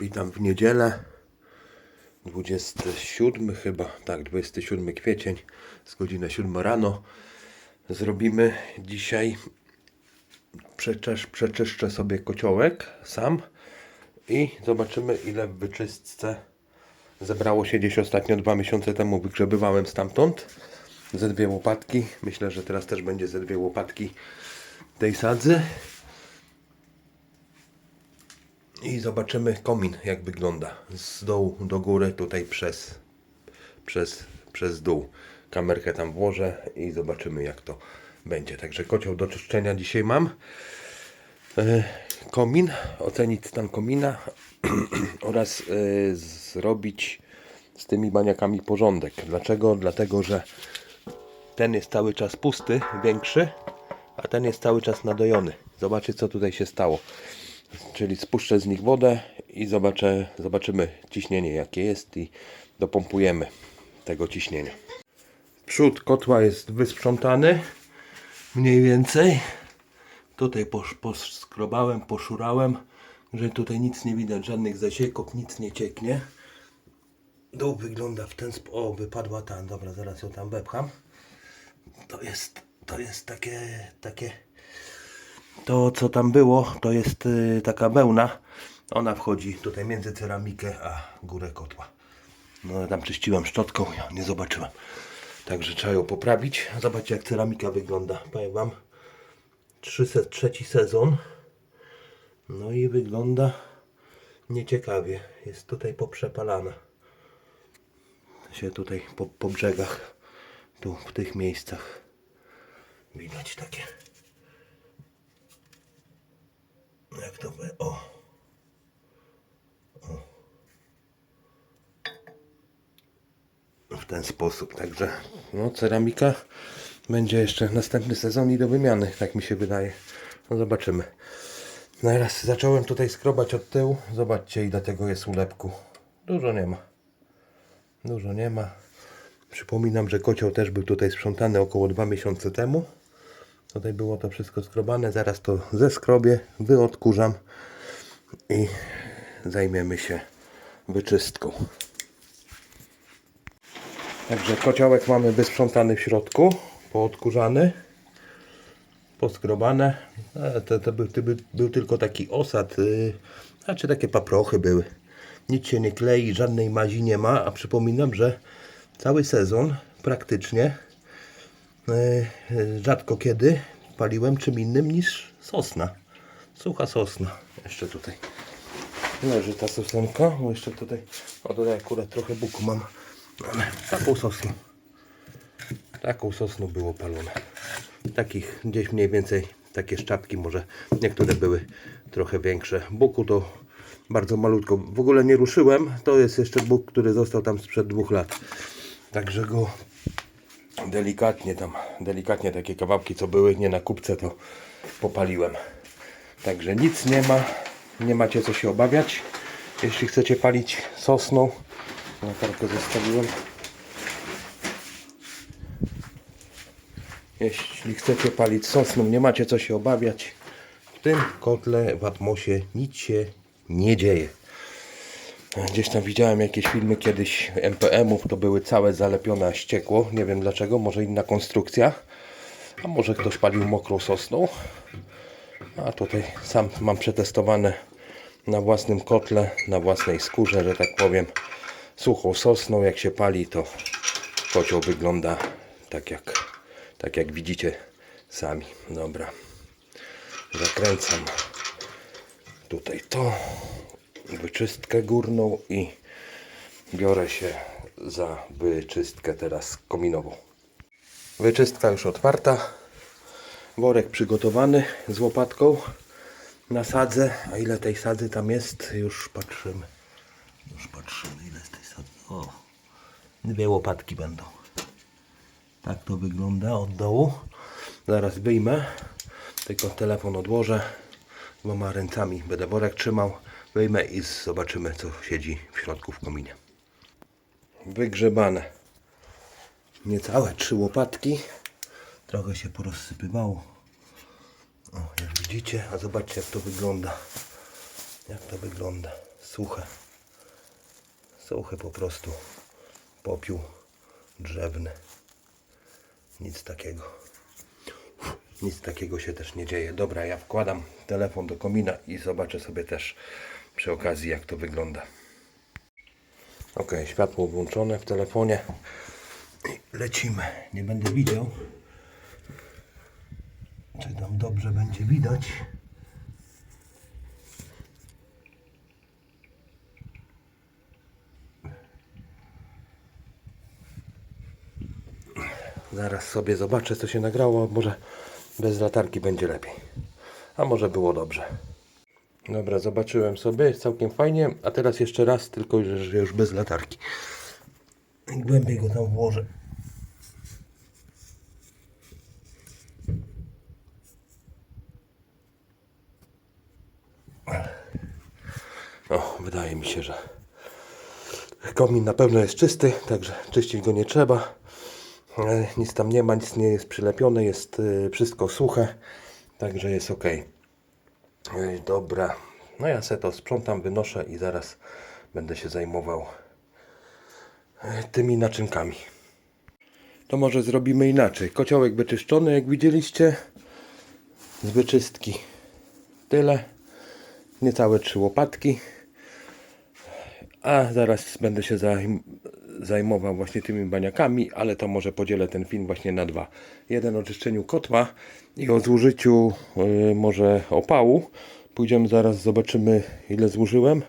Witam w niedzielę. 27 chyba, tak, 27 kwiecień, z godziny 7 rano. Zrobimy dzisiaj, przeczesz, przeczyszczę sobie kociołek sam i zobaczymy ile w wyczystce zebrało się gdzieś ostatnio dwa miesiące temu. Wygrzebywałem stamtąd ze dwie łopatki. Myślę, że teraz też będzie ze dwie łopatki tej sadzy. I zobaczymy komin, jak wygląda. Z dołu do góry, tutaj przez, przez, przez dół. Kamerkę tam włożę i zobaczymy, jak to będzie. Także kocioł do czyszczenia dzisiaj mam. E, Komin, ocenić stan komina oraz e, zrobić z tymi baniakami porządek. Dlaczego? Dlatego, że ten jest cały czas pusty, większy, a ten jest cały czas nadojony. Zobaczcie, co tutaj się stało. Czyli spuszczę z nich wodę i zobaczę, zobaczymy ciśnienie jakie jest i dopompujemy tego ciśnienia. Przód kotła jest wysprzątany mniej więcej. Tutaj poskrobałem, poszurałem, że tutaj nic nie widać, żadnych zasieków, nic nie cieknie. Dół wygląda w ten sposób. O, wypadła ta, dobra, zaraz ją tam wepcham. To jest, to jest takie, takie to co tam było, to jest y, taka wełna. Ona wchodzi tutaj między ceramikę a górę kotła. No tam czyściłem szczotką, ja nie zobaczyłem. Także trzeba ją poprawić. Zobaczcie jak ceramika wygląda. Powiem wam. Trzy se, trzeci sezon. No i wygląda nieciekawie. Jest tutaj poprzepalana. Się tutaj po, po brzegach. Tu w tych miejscach. Widać takie. Jak to by... O. o. W ten sposób. Także no, ceramika będzie jeszcze następny sezon i do wymiany, tak mi się wydaje. No zobaczymy. No raz zacząłem tutaj skrobać od tyłu. Zobaczcie ile tego jest ulepku. Dużo nie ma. Dużo nie ma. Przypominam, że kocioł też był tutaj sprzątany około dwa miesiące temu. Tutaj było to wszystko skrobane. Zaraz to zeskrobię, wyodkurzam i zajmiemy się wyczystką. Także kociołek mamy wysprzątany w środku, poodkurzany, poskrobane. To, to był, to był, tylko taki osad, yy, znaczy takie paprochy były. Nic się nie klei, żadnej mazi nie ma, a przypominam, że cały sezon praktycznie rzadko kiedy paliłem czym innym niż sosna. Sucha sosna. Jeszcze tutaj leży ta sosnka, bo jeszcze tutaj, o tutaj akurat trochę buku mam. Taką sosną. Taką sosną było palone. Takich gdzieś mniej więcej takie szczapki, może niektóre były trochę większe. Buku to bardzo malutko. W ogóle nie ruszyłem. To jest jeszcze buk, który został tam sprzed dwóch lat. Także go delikatnie tam, delikatnie takie kawałki co były, nie na kupce to popaliłem. Także nic nie ma, nie macie co się obawiać. Jeśli chcecie palić sosną, latarkę zostawiłem. Jeśli chcecie palić sosną, nie macie co się obawiać. W tym kotle w Atmosie nic się nie dzieje. Gdzieś tam widziałem jakieś filmy kiedyś MPM-ów, to były całe zalepione a ściekło. Nie wiem dlaczego, może inna konstrukcja. A może ktoś palił mokrą sosną. A tutaj sam mam przetestowane na własnym kotle, na własnej skórze, że tak powiem. Suchą sosną, jak się pali, to kocioł wygląda tak jak, tak jak widzicie sami. Dobra. Zakręcam tutaj to wyczystkę górną i biorę się za wyczystkę teraz kominową. Wyczystka już otwarta. Worek przygotowany z łopatką na sadzę. A ile tej sadzy tam jest? Już patrzymy. Już patrzymy ile z tej sadzy. O, dwie łopatki będą. Tak to wygląda od dołu. Zaraz wyjmę. Tylko telefon odłożę. Dwoma ręcami będę worek trzymał. Wyjmę i zobaczymy co siedzi w środku w kominie. Wygrzebane. Niecałe trzy łopatki. Trochę się porozsypywało. O, jak widzicie, a zobaczcie jak to wygląda. Jak to wygląda? Suche. Suchy po prostu. Popiół drzewny. Nic takiego. Nic takiego się też nie dzieje. Dobra, ja wkładam telefon do komina i zobaczę sobie też przy okazji jak to wygląda. Ok, światło włączone w telefonie. Lecimy. Nie będę widział. Czy tam dobrze będzie widać? Zaraz sobie zobaczę, co się nagrało. Może bez latarki będzie lepiej. A może było dobrze. Dobra, zobaczyłem sobie, jest całkiem fajnie. A teraz jeszcze raz, tylko że już bez latarki. Głębiej go tam włożę. O, wydaje mi się, że komin na pewno jest czysty, także czyścić go nie trzeba. E, Nic tam nie ma, nic nie jest przylepione, jest e, wszystko suche, także jest ok. Dobra, no ja se to sprzątam, wynoszę i zaraz będę się zajmował e, tymi naczynkami. To może zrobimy inaczej. Kociołek wyczyszczony, jak widzieliście, z wyczystki tyle, niecałe trzy łopatki. A zaraz będę się zajm- zajmował właśnie tymi baniakami, ale to może podzielę ten film właśnie na dwa. Jeden o czyszczeniu kotła i o zużyciu y, może opału. Pójdziemy zaraz, zobaczymy ile zużyłem.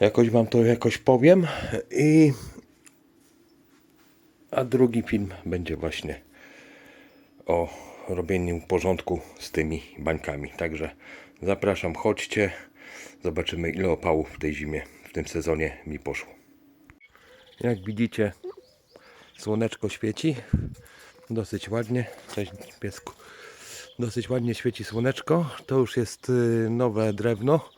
Jakoś Wam to jakoś powiem. I a drugi film będzie właśnie o robieniu porządku z tymi bańkami. Także zapraszam, chodźcie. Zobaczymy ile opału w tej zimie, w tym sezonie mi poszło. Jak widzicie, słoneczko świeci. Dosyć ładnie. Cześć piesku. Dosyć ładnie świeci słoneczko. To już jest y, nowe drewno.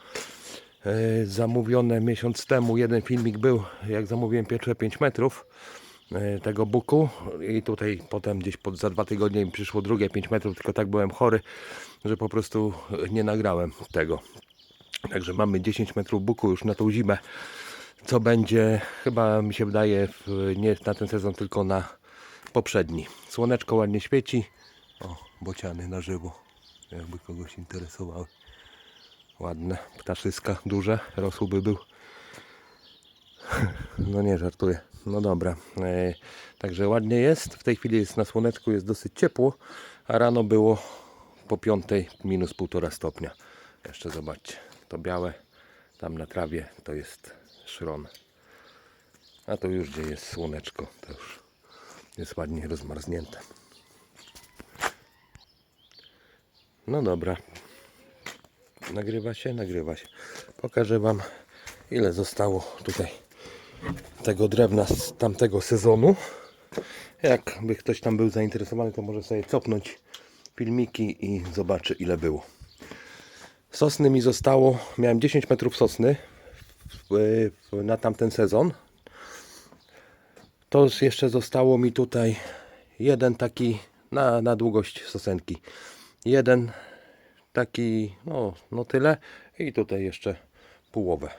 Y, Zamówione miesiąc temu. Jeden filmik był, jak zamówiłem pierwsze 5 metrów y, tego buku i tutaj potem gdzieś pod, za dwa tygodnie mi przyszło drugie 5 metrów, tylko tak byłem chory, że po prostu nie nagrałem tego. Także mamy 10 metrów buku już na tą zimę. Co będzie, chyba mi się wydaje, w, nie na ten sezon, tylko na poprzedni. Słoneczko ładnie świeci. O, bociany na żywo, jakby kogoś interesowały. Ładne, ptaszyska duże, rosółby był. No nie, żartuję. No dobra. E, także ładnie jest. W tej chwili jest na słoneczku, jest dosyć ciepło, a rano było po piątej minus półtora stopnia. Jeszcze zobaczcie, to białe tam na trawie to jest szron. A to już gdzie jest słoneczko, to już jest ładnie rozmarznięte. No dobra. Nagrywa się, nagrywa się. Pokażę Wam ile zostało tutaj tego drewna z tamtego sezonu. Jakby ktoś tam był zainteresowany, to może sobie copnąć filmiki i zobaczy ile było. Sosny mi zostało, miałem 10 metrów sosny na tamten sezon. To jeszcze zostało mi tutaj jeden taki na, na długość sosenki. Jeden taki, no, no tyle i tutaj jeszcze połowę.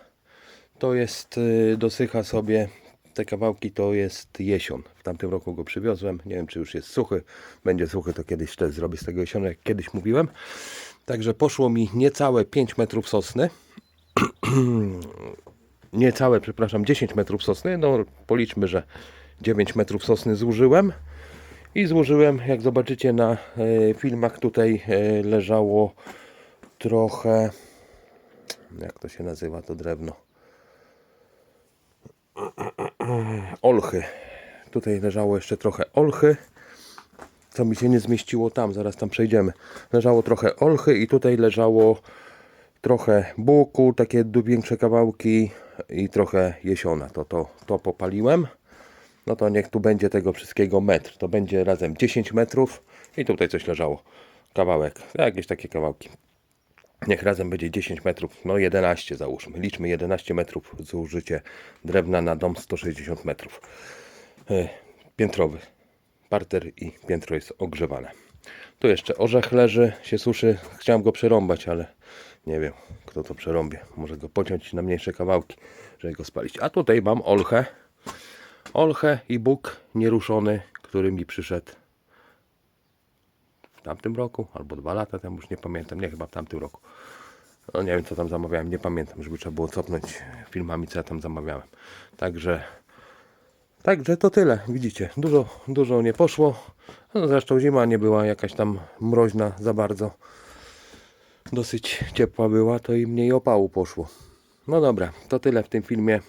To jest, y, dosycha sobie, te kawałki to jest jesion. W tamtym roku go przywiozłem, nie wiem czy już jest suchy. Będzie suchy to kiedyś też zrobię z tego jesionu, jak kiedyś mówiłem. Także poszło mi niecałe 5 metrów sosny. niecałe, przepraszam, 10 metrów sosny. No policzmy, że 9 metrów sosny zużyłem. I złożyłem, jak zobaczycie na e, filmach, tutaj e, leżało trochę, jak to się nazywa to drewno, olchy. Tutaj leżało jeszcze trochę olchy, co mi się nie zmieściło tam, zaraz tam przejdziemy. Leżało trochę olchy i tutaj leżało trochę buku, takie większe kawałki i trochę jesiona. To, to, to popaliłem. No to niech tu będzie tego wszystkiego metr. To będzie razem 10 metrów i tutaj coś leżało. Kawałek, jakieś takie kawałki. Niech razem będzie 10 metrów, no 11 załóżmy. Liczmy 11 metrów zużycie drewna na dom 160 metrów. E, Piętrowy. Parter i piętro jest ogrzewane. Tu jeszcze orzech leży, się suszy. Chciałem go przerąbać, ale Nie wiem, kto to przerąbie. Może go pociąć na mniejsze kawałki, żeby go spalić. A tutaj mam olchę. Olchę i Bóg nieruszony, który mi przyszedł w tamtym roku, albo dwa lata temu, już nie pamiętam, nie chyba w tamtym roku. No nie wiem co tam zamawiałem, nie pamiętam, żeby trzeba było cofnąć filmami, co ja tam zamawiałem. Także, także to tyle, widzicie, dużo, dużo nie poszło. No zresztą zima nie była jakaś tam mroźna za bardzo. Dosyć ciepła była, to i mniej opału poszło. No dobra, to tyle w tym filmie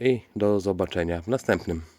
i do zobaczenia w następnym.